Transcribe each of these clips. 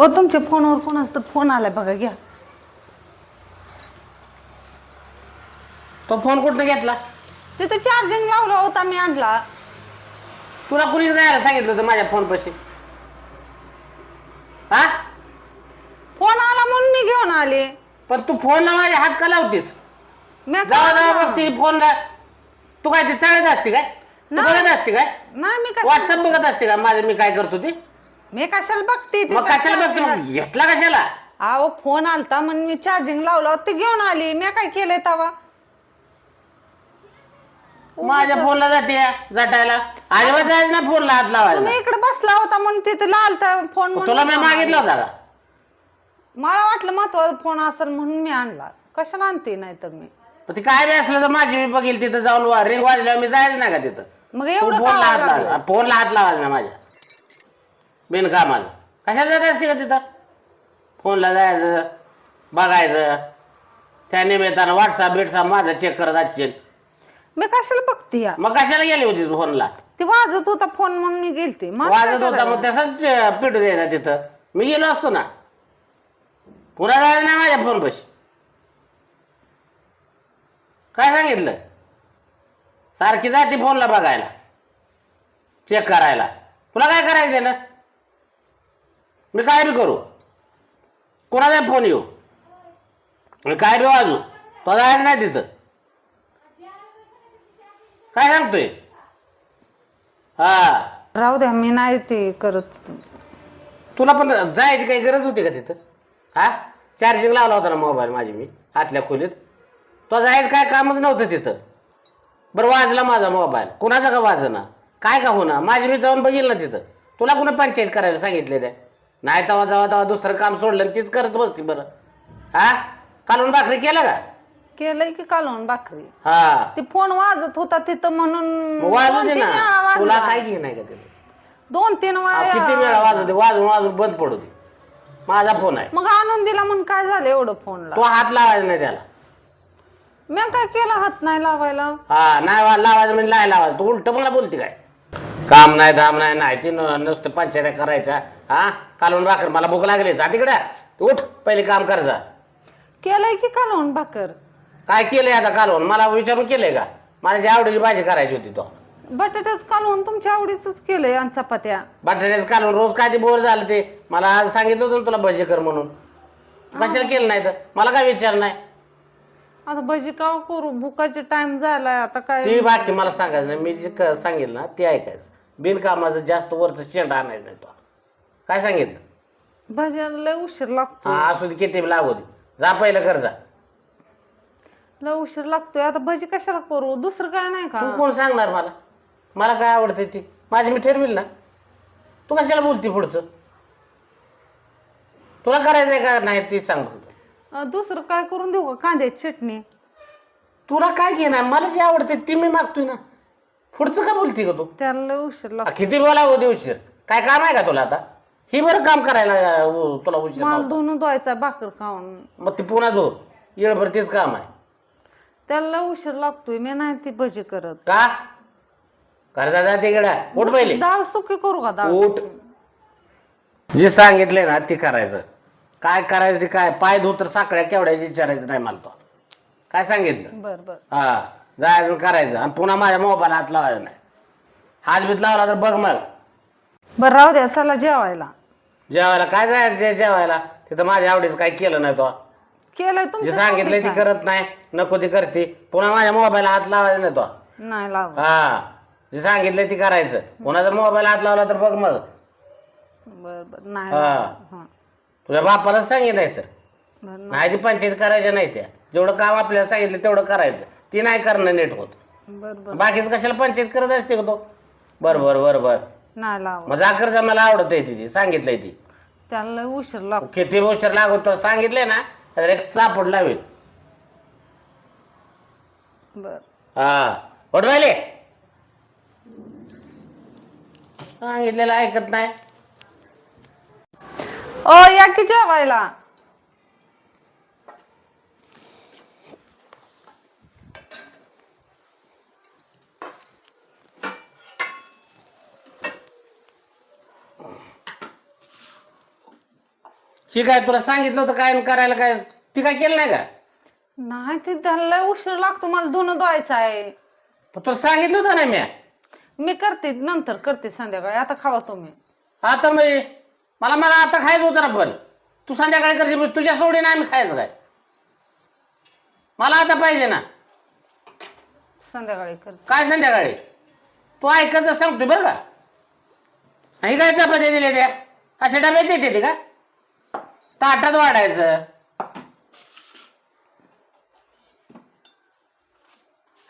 ओ तुमच्या फोनवर कोणाचा तर फोन आलाय बघा घ्या. तो फोन कुठं घेतला? तिथे चार्जिंग लावला होता मी आणला. तुला कुणी जायला सांगितलं होतं माझ्या फोन पाशी. हा? फोन आला म्हणून मी घेऊन आले. पण तू फोनला माझ्या हात का लावतीस? मी काय- बघ ती फोनला तू काय ते चालत असते काय? तू नाही. बघत असते काय? नाही मी कशाला व्हॉट्सअप बघत असते का? माझं मी काय करतो ते? मी कशाला बघते मग कशाला बघते? मग घेतला कशाला? अहो फोन आलता म्हणून मी चार्जिंग लावला होता, ते घेऊन आली. मी काय केलंय तवा? माझ्या फोनला जाते जटायला. अजिबात जायचं ना फोनला हात लावायला. तुम्ही इकडे बसला होता म्हणून तिथे लालता फोन तुला मी मागितला. होता का? मला वाटलं महत्त्वाचा फोन असेल म्हणून मी आणला. कशाला आणते नाही तर मी? पण ती काय बी असलं तर माझी मी बघेल तिथं जाऊन रिंग वाजल्यावर मी जायचं नाही का तिथं? मग तू एवढं फोनला हात का लावायचा फोनला हात लावायचा ना माझ्या. बिनकामाचं कशाला जात असते का तिथं? फोनला जायचं बघायचं. त्या निमित्तानं व्हॉट्सअप बिट्सअप माझं चेक करत असशील. मी कशाला बघते या? मग कशाला गेली होती तू फोनला? ती वाजत होता फोन म्हणून मी गेलते. मला काय वाजत होता मग? तसंच पिटू द्यायचा तिथं. मी गेलो असतो ना. पुन्हा जायचं नाही माझ्या फोन पशी काय सांगितलं? सारखी जाते फोनला बघायला. चेक करायला. तुला काय करायचं ना? मी काय बी करू? कोणाचा फोन येऊ. मी काय बी वाजू. तो जायचं नाही तिथं. काय सांगतोय? हा. राहू द्या मी नाही ते करत. तुला पण जायची काही गरज होती का तिथं? हा? चार्जिंग लावला होता ना मोबाईल माझी मी आतल्या खोलीत. तो जायचं काय कामच नव्हतं तिथं. बरं वाजला माझा मोबाईल. कुणाचा का वाजना? काय का होणार माझी मी जाऊन बघील ना तिथं. तुला कुणा पंचायत करायला सांगितले ते नाही तेव्हा जावा तेव्हा दुसरं काम सोडलं आणि तीच करत बसती बरं. हा? कालून भाकरी केलं का? केलंय की कालवून भाकरी? हा. ते फोन वाजत होता तिथं म्हणून मग वाजू दे वेळा ना. वाजला. तुला काय घे नाही का तिथं दोन तीन वेळा. किती वेळा वाजू दे वाजून वाजून बंद पडू दे. माझा फोन आहे. मग आणून दिला म्हणून काय झालं एवढं फोनला? तो हात लावायचा नाही त्याला. मी काय केलं हात नाही लावायला? हा नाही वा- लावायचं म्हणजे नाही लावायचं. तू उलट मला बोलते काय? काम नाही धाम नाही नाही. ती न- नुसतं पंचायत करायच्या हा? कालून भाकर. मला भूक लागली. जा तिकडे. उठ. पहिले काम कर जा. केलंय की कालवून भाकर? काय केलंय आता कालवून मला विचारून केलंय का? मला जी आवडीची भाजी करायची होती तो. बटाट्याच कालवून तुमच्या आवडीच केलंय आणि चपात्या. बटाट्याचं कालवून रोज काय ते बोर झालं ते. मला आज सांगितलं होतं ना तुला भजी कर म्हणून. कशाला केलं नाही तर? मला काय विचार नाही. आता भजी का करू? भुकाचे टाइम झालाय. आता काय? ती बाकी मला सांगायचं नाही. मी जे क- सांगेल ना ते ऐकायचं. बिनकामाचं जास्त वरचं शेंड आणायचं नाही तो. काय सांगितलं? भज्याला लय उशीर लागतो हा असू दे किती लागू दे. जा पहिलं कर जा. लय उशीर लागतोय. आता भजी कशाला करू? दुसरं काय नाही का? तू कोण सांगणार मला? मला काय आवडते ती? माझी मी ठरविल ना. तू कशाला बोलती पुढचं? तुला करायचंय का नाही ती सांग फक्त अं, दुसरं काय करून देऊ का? कांद्याची चटणी. तुला काय घेणार मला जे आवडते ती मी मागतोय ना. पुढचं का बोलती का तू? त्याला लय उशीर आ, किती बोला उद्या उशीर. काय काम आहे का तुला आता? ही बरं काम करायला अ, तुला उशीर माल नव्हता. धुवून धुवायचा भाकर खाऊन. मग ती पुन्हा धो. येळभर तेच काम आहे. त्याला उशीर लागतोय मी नाही ती भजी करत. का? कर्जा जा तिकडे. उठ पहिले. डाळ सुकी करू का डाळ उठ. जे सांगितले ना ते करायचं. काय करायचं ते काय? पाय धू तर साखळ्या केवढ्याची विचारायचं नाही मला तो. काय सांगितलं? बर बर. हा. जायचं करायचं. आणि पुन्हा माझ्या मोबाईल हात लावायचा नाही. हात बीत लावला तर बघ मग. बर राहू द्या चला जेवायला. जेवायला काय जायचं जेवायला? तिथं माझ्या आवडीचं काय केलं नाही तो केलंय जे तुमच्या सांगितलंय ती करत नाही नको ती करते. पुन्हा माझ्या मोबाईल हात लावायचा नाही तो. नाही लाव हा. जे सांगितलंय ती करायचं. पुन्हा जर मोबाईल हात लावला तर बघ मग. बर बर. नाही हा. हा. तुझ्या बापालाच सांगितलं नाही तर. बर नाही ती पंचायत करायच्या नाही त्या. जेवढं काम आपल्याला सांगितलं तेवढं करायचं. ती नाही करणं नीट होत. बर बर. बाकीच कशाला पंचायत करत असते का तो? बर बर बर बर. नाही लाव मग जाकरचा मला आवडत आहे ती सांगितलंय ती. त्याला उशीर लागतो. किती उशीर लागत तो सांगितलंय ना तर एक चापड लावेल. बर. हा. वडवायले सांगितलेलं ऐकत नाही. ओ या की जेवायला? ही काय तुला सांगितलं होतं काय करायला काय? ती काय केलं नाही का? नाही ते त्याला उशीर लागतो. मला धुणं धुवायचं आहे. पण तुला सांगितलं होतं ना मी. मी करते नंतर करते संध्याकाळी. आता खावा तुम्ही. आता मग मला मला आता खायचं होतं ना पण. तू संध्याकाळी करते मग तुझ्या सोडीने आम्ही खायचं काय? मला आता पाहिजे ना. संध्याकाळी करते. काय संध्याकाळी? तू ऐकायचं सांगतोय बरं का? नाही काय चपात्या दिल्या त्या? अशा डब्यात देते ते का? ताटात वाढायचं.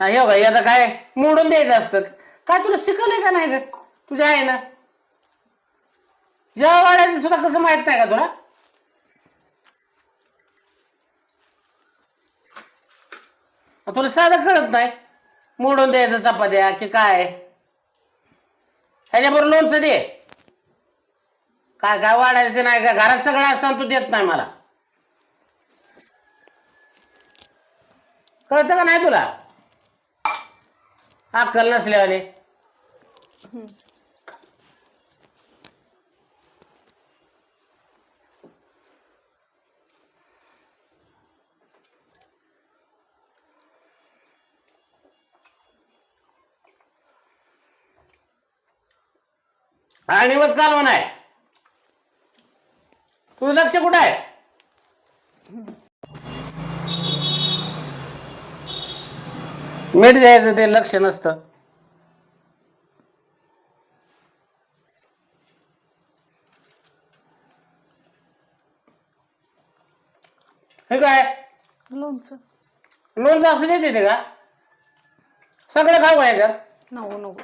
हा हे बघा आता काय मोडून द्यायचं असतं. काय तुला शिकवलंय का नाही का तुझ्या आहे ना जेव्हा वाढायचं सुद्धा कसं माहीत नाही का तुला? तुला साधं कळत नाही. मोडून द्यायचं चपात्या की काय? ह्याच्याबरोबर लोणचं दे. काय काय वाढायचं ते नाही का घरात सगळं असताना तू देत नाही मला. कळतं का नाही तुला? अक्कल नसल्यावाने. आणि वच कालवण आहे. तुझं लक्ष कुठं आहे? मीठ द्यायचं ते लक्ष नसतं. हे काय? लोणचं. लोणचं असं देते ते का? सगळं खाऊ याच्यात? नको नको.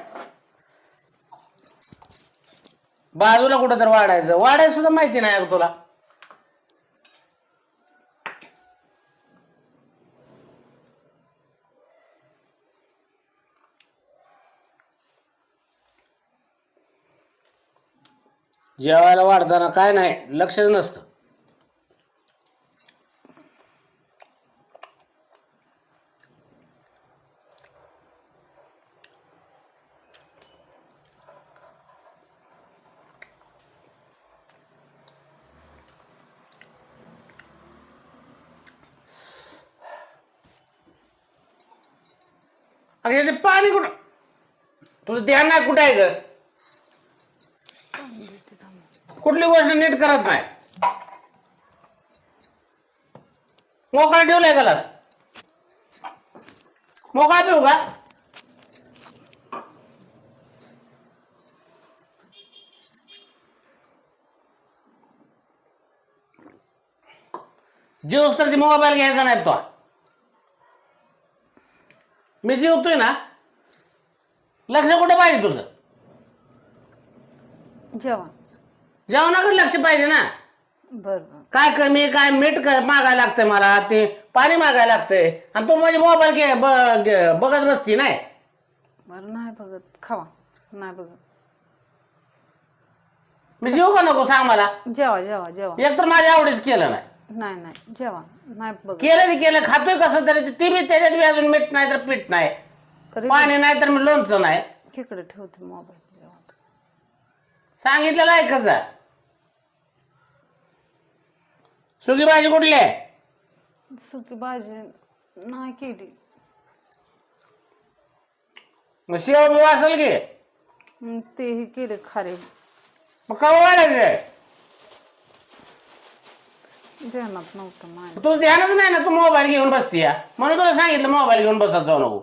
बाजूला कुठं तर वाढायचं. वाढायचं सुद्धा माहिती नाही अगं तुला. जेवायला वाढताना काय नाही लक्षच नसतं. अगं याचे पाणी कुठं? तुझं ध्यान नाही कुठं आहे ग? कुठली गोष्ट नीट करत नाही. मोकळा ठेवलाय गलास मोकळा ठेवू का? जीवस तर ती मोबाईल घ्यायचा नाही तो. मी जेवतोय ना? लक्ष कुठं पाहिजे तुझं? जेवण. जेवणाकडे लक्ष पाहिजे ना. बर बर. काय कमी काय मीठ क- मागायला लागतंय मला ते पाणी मागायला लागतंय. आणि तू माझे मोबाईल घे ब- घे- बघत बसती नाही. बरं नाही बघत. खावा. नाही बघत. मी जेव का नको सांग मला? जेवा जेवा जेवा. एक तर माझ्या आवडीच केलं नाही. नाही नाही. जेवा. नाही बघत. केलं ते केलं खातोय कसं तरी ते बी त्याच्यात बी अजून मीठ नाही तर पीठ नाही. पाणी नाही तर मी लोणचं नाही. तिकडे ठेवते मोबाईल जेवा सांगितलेलं ऐकच जा सुकी भाजी कुठली आहे? सुकी भाजी नाही केली. मग शेव बिव असेल की? मग तेही केले खारे. मग कवा वाढायचं ध्यानात नव्हतं माझ्या तू ध्यानच नाही ना तू मोबाईल घेऊन बसती म्हणून तुला सांगितलं मोबाईल घेऊन बसत जाऊ नको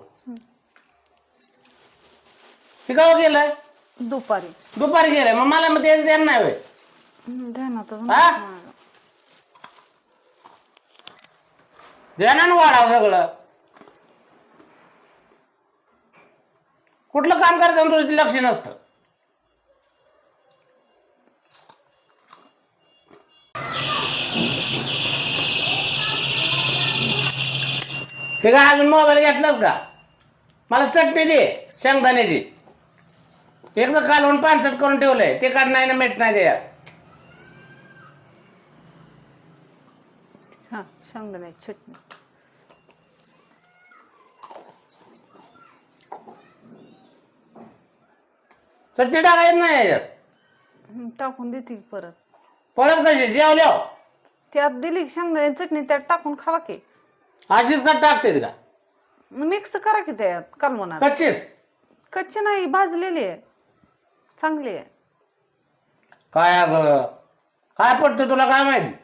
ते गेलंय दुपारी. दुपारी गेलंय मग मला मग तेच ध्यान नाही होय. हम्म, ध्यानातच? नव्हतं माझ्या. ध्यानानं वाढावं सगळं. कुठलं काम करताना तुझं लक्ष नसतं. हे का अजून मोबाईल घेतलास का? मला चटणी दे शेंगदाण्याची. एकदा कालवून पानसट करून ठेवलंय ते काढ नाही ना मीठ नाही द्या हा शेंगदाण्याची चटणी. चटणी टाकायची नाही याच्यात. टाकून देते की परत. परत कशी? जेवल्या? त्यात दिली शेंगदाण्याची चटणी त्यात टाकून खावा की. अशीच का टाकते का? मिक्स करा की त्यात कालवणात. कच्चेच? कच्ची नाही भाजलेली आहे. चांगली आहे. काय अगं? काय पडतं तुला काय माहिती?